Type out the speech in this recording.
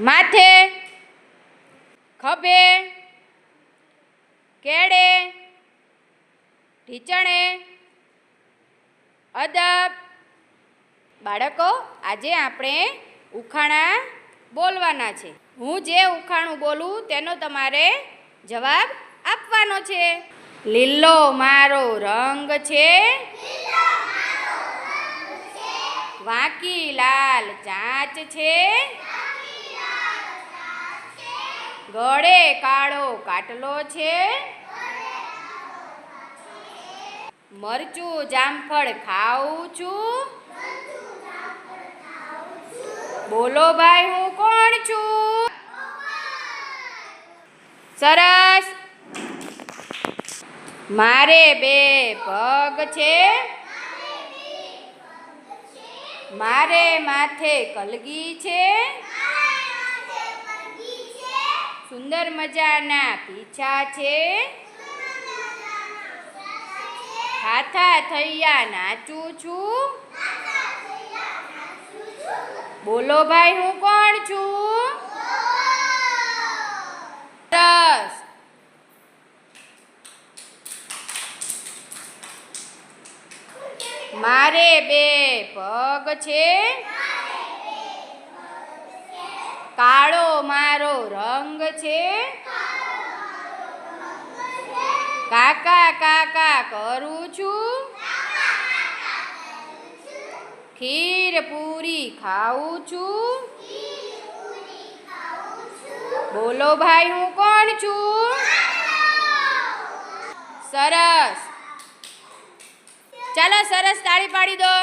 માથે, ખભે કેડે ઢીચણે, અદબ. બાળકો, આજે આપણે ઉખાણા બોલવાના છે. હું જે ઉખાણું બોલું તેનો તમારે જવાબ આપવાનો છે. લીલો મારો રંગ છે. વાંકી લાલ ચાંચ છે. ગળે કાળો કાટલો છે. મરચું જામફળ ખાઉં છું. બોલો ભાઈ, હું કોણ છું? સરસ. મારે બે પગ છે. મારે માથે કલગી છે. સુંદર મજાના પીછા છે. હાથા થૈયા નાચું છું. બોલો ભાઈ, હું કોણ છું? સરસ. મારે બે પગ છે. કાળો મારો રંગ છે? કાકા કાકા કરું છું? ખીર પૂરી ખાઉં છું? બોલો ભાઈ, હું કોણ છું? સરસ. ચાલો, સરસ તાળી પાડી દો.